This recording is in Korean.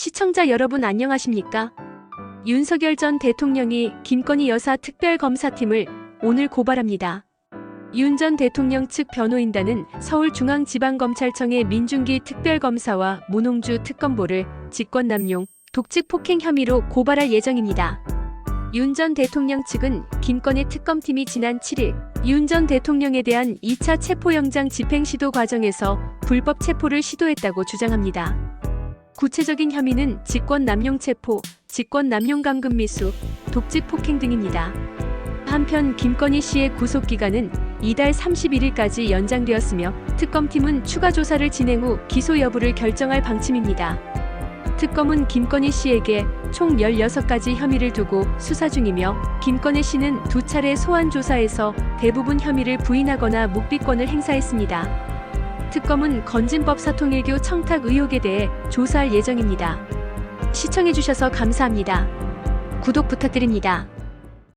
시청자 여러분 안녕하십니까? 윤석열 전 대통령이 김건희 여사 특별검사팀을 오늘 고발합니다. 윤 전 대통령 측 변호인단은 서울중앙지방검찰청의 민중기 특별검사와 문홍주 특검보를 직권남용, 독직폭행 혐의로 고발할 예정입니다. 윤 전 대통령 측은 김건희 특검팀이 지난 7일 윤 전 대통령에 대한 2차 체포영장 집행 시도 과정에서 불법 체포를 시도했다고 주장합니다. 구체적인 혐의는 직권 남용 체포, 직권 남용 감금 미수, 독직 폭행 등입니다. 한편 김건희 씨의 구속 기간은 이달 31일까지 연장되었으며 특검팀은 추가 조사를 진행 후 기소 여부를 결정할 방침입니다. 특검은 김건희 씨에게 총 16가지 혐의를 두고 수사 중이며 김건희 씨는 두 차례 소환 조사에서 대부분 혐의를 부인하거나 묵비권을 행사했습니다. 특검은 건진법 사통일교 청탁 의혹에 대해 조사할 예정입니다. 시청해주셔서 감사합니다. 구독 부탁드립니다.